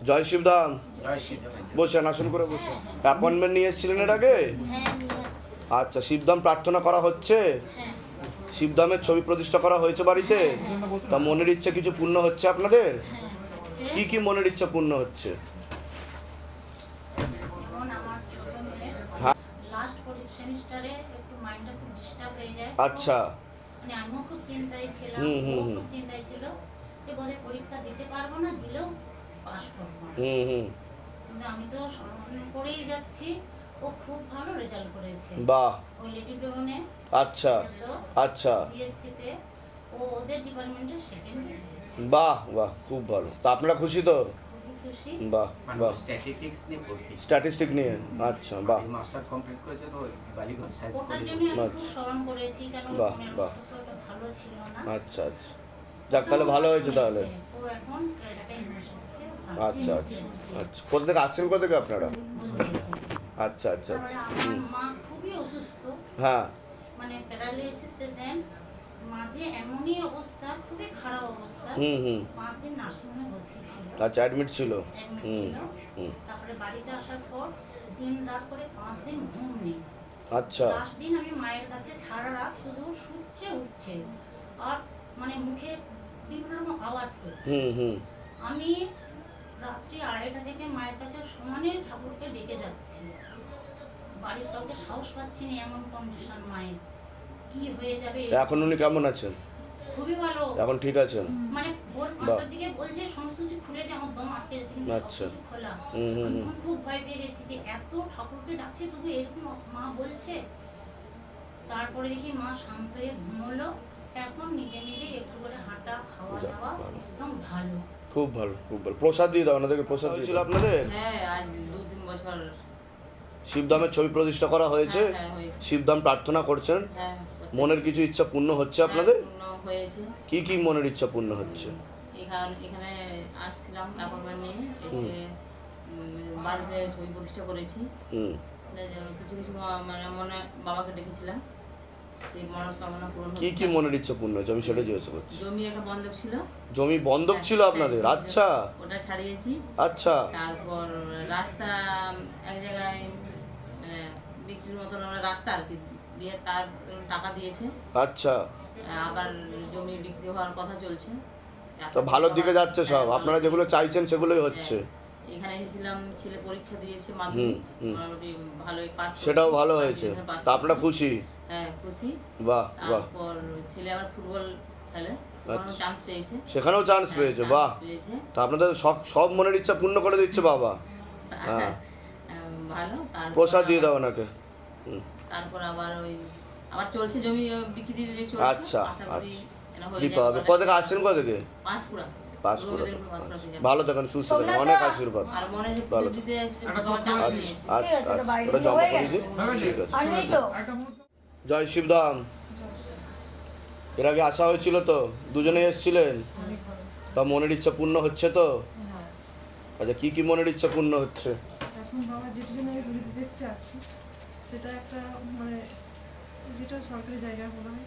জয় শিবদাম বসেন আসুন করে বসে অ্যাপয়েন্টমেন্ট নিয়ে এসেছিলেন এর আগে? আচ্ছা শিবদাম প্রার্থনা করা হচ্ছে? শিবদামের ছবি প্রতিষ্ঠা করা হয়েছে বাড়িতে? তা মনের ইচ্ছা কিছু পূর্ণ হচ্ছে আপনাদের? কি কি মনের ইচ্ছা পূর্ণ হচ্ছে? হ্যাঁ। আচ্ছা। হুম হুম হুম। চিন্তায় ছিল যে বোধহয় পরীক্ষা দিতে পারব না দিলেও করব হুম হুম। কিন্তু আমি তো করেই যাচ্ছি ও খুব ভালো রেজাল্ট করেছে। বাহ। ও লেটি ডোমনে আচ্ছা তো আচ্ছা। বিএসসিতে ও ওদের ডিপার্টমেন্টে সেকেন্ড বাহ বাহ খুব ভালো। তা আপনারা খুশি তো? বাহ মানে বাহ। স্ট্যাটিস্টিক্স নিয়ে ভর্তি। স্ট্যাটিস্টিক নিয়ে আচ্ছা বাহ। মাস্টার কমপ্লিট করেছে তো বালিগঞ্জ সায়েন্স কলেজে জন্য আমি খুব আচ্ছা। স্মরণ করেছি কারণ বাহ, বাহ। অবস্থা খুব একটা ভালো ছিল না। আচ্ছা আচ্ছা। যাক তাহলে ভালো হয়েছে তাহলে। ও এখন ক্যালকাটা ইউনিভার্সিটিতে আচ্ছা আচ্ছা আচ্ছা। কোথা থেকে আসছেন কোথা থেকে আপনারা? আচ্ছা আচ্ছা আচ্ছা। মা খুবই অসুস্থ। হ্যাঁ। মানে প্যারালাইসিস পেশেন্ট। মাঝে এমনই অবস্থা খুবই খারাপ অবস্থা। হুম হুম। পাঁচ দিন নার্সিংহোমে ভর্তি ছিল। আচ্ছা অ্যাডমিট ছিল। হুম হুম। তারপরে বাড়িতে আসার পর দিন রাত করে পাঁচ দিন ঘুম নেই। আচ্ছা। লাস্ট দিন আমি মায়ের কাছে সারা রাত শুধু শুচ্ছে উঠছে। আর মানে মুখে বিভিন্ন রকম আওয়াজ করছে। হুম হুম। আমি রাত্রি আড়াইটা থেকে মায়ের কাছে সমানে ঠাকুরকে ডেকে যাচ্ছি। বাড়ির কাউকে সাহস পাচ্ছি না এমন কন্ডিশন মায়ের। কি হয়ে যাবে? এখন উনি কেমন আছেন? খুবই ভালো। এখন ঠিক আছেন? মানে ভোর পাঁচটার দিকে বলছে সমস্ত কিছু খুলে দিয়ে আমার দম আটকে যাচ্ছে কিন্তু আচ্ছা। খোলা। তখন খুব ভয় পেয়ে গেছি যে এত ঠাকুরকে ডাকছি তবু এরকম মা বলছে। তারপরে দেখি মা শান্ত হয়ে ঘুমোলো। এখন নিজে নিজে একটু করে হাঁটা খাওয়া দাওয়া একদম ভালো। খুব ভালো খুব ভালো। প্রসাদ দিয়ে দাও ওনাদেরকে প্রসাদ দিয়েছিল আপনাদের? হ্যাঁ আজ দু তিন বছর। শিবধামের ছবি প্রতিষ্ঠা করা হয়েছে। হ্যাঁ, হ্যাঁ, শিবধাম প্রার্থনা করছেন। হ্যাঁ মনের কিছু ইচ্ছা পূর্ণ হচ্ছে আপনাদের? পূর্ণ হয়েছে। কি কি মনের ইচ্ছা পূর্ণ হচ্ছে? এখান এখানে আসছিলাম অ্যাপয়েন্টমেন্ট নিয়ে এসে বাড়িতে ছবি প্রতিষ্ঠা করেছি। হুম। এই যে কিছু কিছু মানে মনে বাবাকে ডেকেছিলাম। কি কি। মনের ইচ্ছা পূর্ণ হচ্ছে আমি সেটা জিজ্ঞাসা করছি। জমি একটা বন্ধক ছিল। জমি বন্ধক ছিল হ্যাঁ, আপনাদের? হ্যাঁ, আচ্ছা। ওটা ছাড়িয়েছি। আচ্ছা। তারপর রাস্তা এক জায়গায় মানে বিক্রির মতন আমরা রাস্তা আর কি দিয়ে তার টাকা দিয়েছে। আচ্ছা। আবার জমি বিক্রি হওয়ার কথা চলছে। সব ভালোর দিকে যাচ্ছে সব। হ্যাঁ, আপনারা যেগুলো চাইছেন সেগুলোই হচ্ছে। এখানে এসেছিলাম ছেলে পরীক্ষা দিয়েছে মাধ্যমিক। মোটামুটি ভালোই পাস সেটাও ভালো হয়েছে। তা আপনারা খুশি? বাহ বাহ। সেখানেও আচ্ছা। চান্স পেয়েছে। বাহ। তা আপনাদের সব সব মনের ইচ্ছা পূর্ণ করে দিচ্ছে বাবা। হ্যাঁ।, হ্যাঁ। প্রসাদ দিয়ে দাও ওনাকে। আচ্ছা, আচ্ছা। থেকে আসছেন থেকে? আচ্ছা। ভালো থাকেন সুস্থ অনেক আশীর্বাদ। ভালো আচ্ছা আচ্ছা। জমা করে ঠিক আছে জয় শিবধাম এর আগে আসা হয়েছিল তো দুজনেই এসেছিলেন? তা মনের ইচ্ছা পূর্ণ হচ্ছে তো? আচ্ছা কি কি মনের ইচ্ছা পূর্ণ হচ্ছে? সেটা একটা মানে যেটা সরকারি জায়গা বলা হয়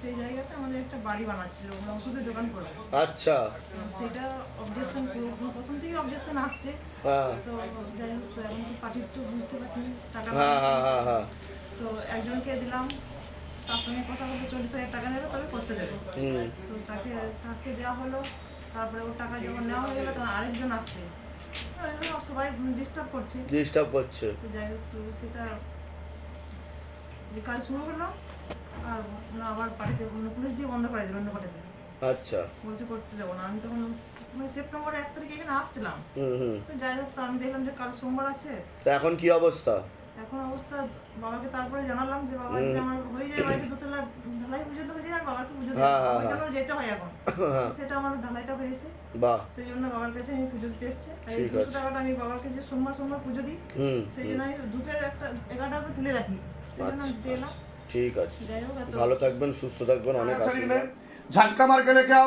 সেই জায়গাতে আমাদের একটা বাড়ি বানাচ্ছিল ওরা ওষুধের দোকান করে। আচ্ছা। সেটা অবজেকশন প্রথম থেকে অবজেকশন আসছে। হ্যাঁ। তো যাই হোক তো এখন তো পার্টির তো বুঝতে পারছেন টাকা হ্যাঁ হ্যাঁ হ্যাঁ হ্যাঁ। তো একজনকে দিলাম তার সঙ্গে কথা বলতে চল্লিশ হাজার টাকা নেবে তবে করতে দেবে। তো তাকে তাকে দেওয়া হলো তারপরে ওর টাকা যখন নেওয়া হয়ে গেলো তখন আরেকজন আসছে। সবাই ডিস্টার্ব করছে। ডিস্টার্ব করছে। তো যাই হোক তো সেটা যে কাজ শুরু হলো আর আবার অন্য পুলিশ দিয়ে বন্ধ করে দিল অন্য আচ্ছা। বলছে করতে দেবো না। আমি তখন মানে সেপ্টেম্বরের এক তারিখে এখানে আসছিলাম। হুম হুম। তো যাই হোক তো আমি দেখলাম যে কাল সোমবার আছে। তা এখন কি অবস্থা? এখন অবস্থা বাবাকে তারপরে জানালাম যে বাবা আমার হয়ে যায় বাড়িতে দোতলা ঢালাই বাবাকে পুজো দিতে হ্যাঁ, হ্যাঁ, যেতে হয় এখন। হ্যাঁ। সেটা আমার ঢালাইটা হয়েছে। বাহ। সেই জন্য বাবার কাছে আমি পুজো দিতে তাই দুশো টাকাটা আমি সোমবার সোমবার পুজো দিই সেই জন্য আমি দুটোর একটা এগারোটা তুলে রাখি। সেই জন্য আচ্ছা, আচ্ছা। ঠিক আছে। ভালো থাকবেন সুস্থ থাকবেন অনেক আচ্ছা, ঝাটকা মার্কে কেউ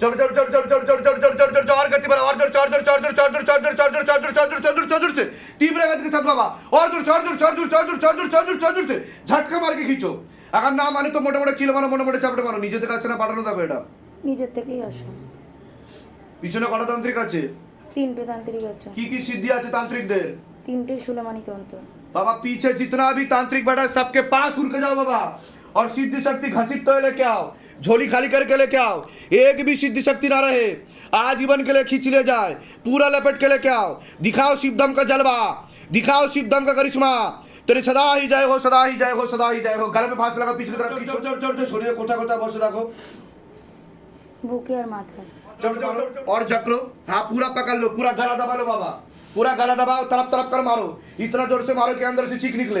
ঝাটকা আছে তান্ত্রিক আছে তিনটে বাবা পিছে জিতনা তান্ত্রিক বেটা সবকে পা সুরকে যাও বাবা আর সিদ্ধি শক্তি ঘাসিত হইলে কে আও झोली खाली करके लेके आओ। एक भी सिद्धि शक्ति ना रहे। आजीवन के लिए खींच ले जाए। पूरा लपेट के लेके आओ। दिखाओ शिवदम का जलवा। दिखाओ शिवदम का करिश्मा। तेरे सदा ही जाए हो सदा ही जाए हो सदा ही जाए हो। गले में फांस लगा पीछे की तरफ़। छोड़ छोड़ छोड़ शरीर कोठा कोठा बहुत सदा को बुके और माथा चलो चलो और जक लो हाँ पूरा पकड़ लो पूरा गला दबा लो बाबा। पूरा गला दबाओ तरफ़ तरफ़ कर मारो। इतना ज़ोर से मारो कि अंदर से चीख निकले।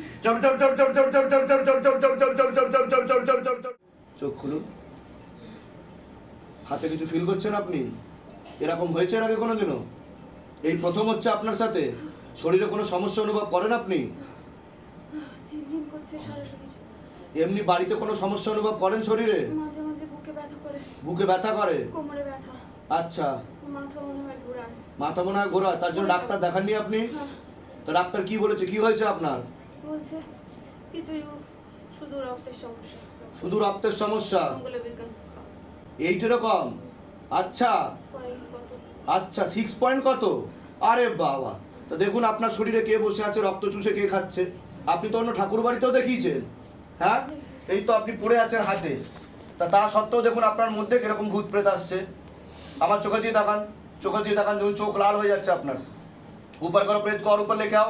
চোখ খুলুন হাতে কিছু ফিল করছেন আপনি এরকম হয়েছে এর আগে কোনোদিনও এই প্রথম হচ্ছে আপনার সাথে শরীরে কোনো সমস্যা অনুভব করেন আপনি এমনি বাড়িতে কোনো সমস্যা অনুভব করেন শরীরে বুকে ব্যথা করে আচ্ছা মাথা মনে হয় ঘোরা তার জন্য ডাক্তার দেখাননি আপনি তো ডাক্তার কি বলেছে কি হয়েছে আপনার বলছে কিছুই শুধু রক্তের সমস্যা। শুধু রক্তের সমস্যা? এইট এরকম? আচ্ছা। আচ্ছা সিক্স পয়েন্ট কত? আরে বাবা। তা দেখুন আপনার শরীরে কে বসে আছে রক্ত চুষে কে খাচ্ছে? আপনি তো অন্য ঠাকুর বাড়িতেও দেখিয়েছেন হ্যাঁ? এই তো আপনি পড়ে আছেন হাতে। তা তা সত্ত্বেও দেখুন আপনার মধ্যে কীরকম ভূত প্রেত আসছে। আমার চোখে দিয়ে তাকান চোখে দিয়ে তাকান দেখুন চোখ লাল হয়ে যাচ্ছে আপনার। ऊपर করো প্রেত কর উপর ऊपर लेके आओ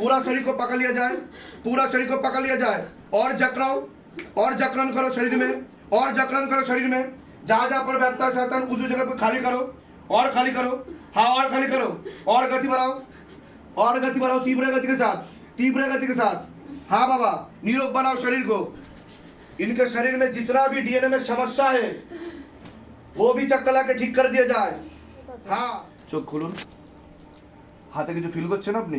पूरा शरीर को पकड़ लिया जाए पूरा शरीर को पकड़ लिया जाए और जकड़ाओ और जकड़न करो शरीर में और जकड़न करो शरीर में जहाँ जहाँ पर बैठता है शैतान उस जगह पर खाली करो और खाली करो हाँ और खाली करो और गति बढ़ाओ और गति बढ़ाओ तीव्र गति के साथ तीव्र गति के साथ हाँ बाबा निरोग बनाओ शरीर को इनके शरीर में जितना भी डीएनए में समस्या है वो भी चक्कर लाके ঠিক করে দিয়ে যায় হ্যাঁ চোখ খুলুন হাতে फील ফিল করছেন আপনি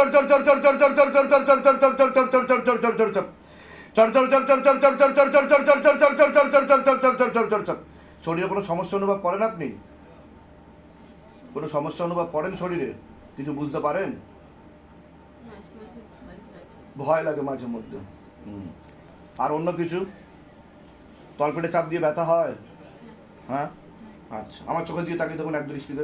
শরীরে কোনো সমস্যা অনুভব করেন আপনি কোনো সমস্যা অনুভব করেন শরীরে কিছু বুঝতে পারেন ভয় লাগে মাঝে মধ্যে। আর অন্য কিছু তলপেটে চাপ দিয়ে ব্যথা হয় হ্যাঁ আচ্ছা আমার চোখে দিয়ে তাকিয়ে দেখুন এক দৃষ্টিতে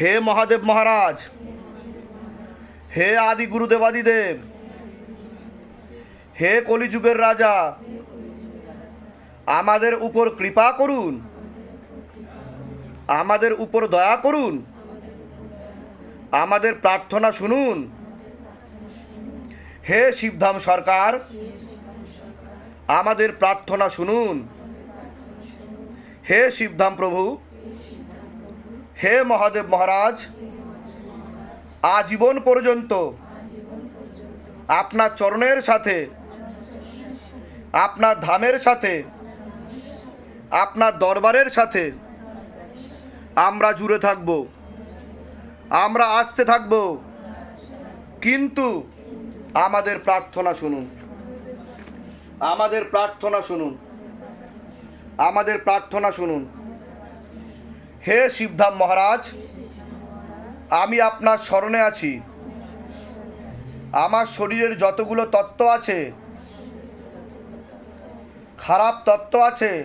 হে মহাদেব মহারাজ হে আদি গুরুদেবাদিদেব হে কলিযুগের রাজা আমাদের উপর কৃপা করুন। আমাদের উপর দয়া করুন। আমাদের প্রার্থনা শুনুন। হে শিবধাম সরকার, আমাদের প্রার্থনা শুনুন। হে শিবধাম প্রভু, হে মহাদেব মহারাজ, আজীবন পর্যন্ত আপনার চরণের সাথে, আপনার ধামের সাথে, আপনার দরবারের সাথে আমরা জুড়ে থাকব। আমরা আসতে থাকব। কিন্তু আমাদের প্রার্থনা শুনুন। আমাদের প্রার্থনা শুনুন। আমাদের প্রার্থনা শুনুন। হে শিবধাম মহারাজ, আমি আপনার স্মরণে আছি। আমার শরীরের যতগুলো তত্ত্ব আছে, খারাপ তত্ত্ব আছে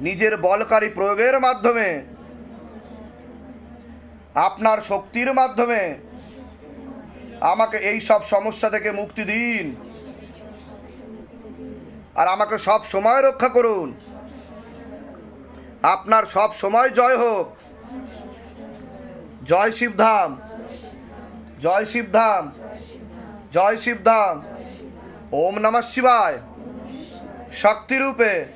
নিজের বলকারী প্রয়োগের মাধ্যমে, আপনার শক্তির মাধ্যমে আমাকে এই সব সমস্যা থেকে মুক্তি দিন। আর আমাকে সব সময় রক্ষা করুন। আপনার সব সময় জয় হোক। জয় শিবধাম। জয় শিবধাম। জয় শিবধাম। ওম নমঃ শিবায়। শক্তিরূপে।